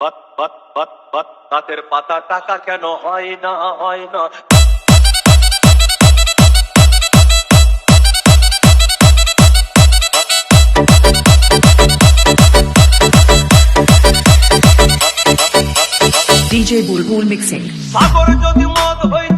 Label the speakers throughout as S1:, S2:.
S1: পাত পাত পাত পাত পাতের পাতা টাকা কেন হয় না হয় না
S2: DJ Bulbul Mixing.
S1: সাগর যদি মদ হইত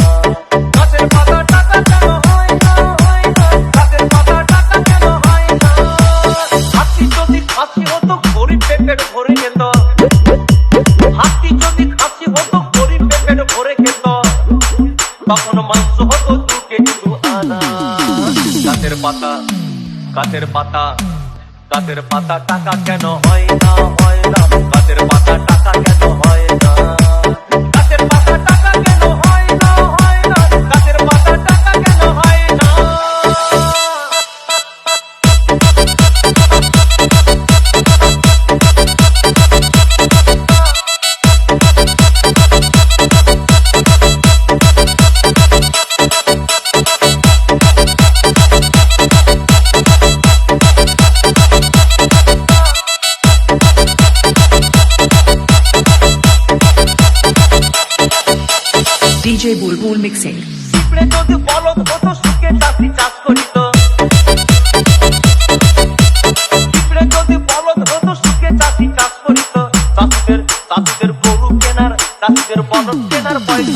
S1: গাছের পাতা গাছের পাতা গাছের পাতা টাকা কেন হয় না?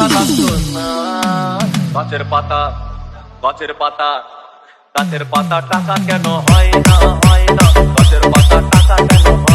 S1: লাগতো না। গাছের পাতা গাছের পাতা গাছের পাতা টাকা কেন হয় না হয় না। গাছের পাতা টাকা কেন হয়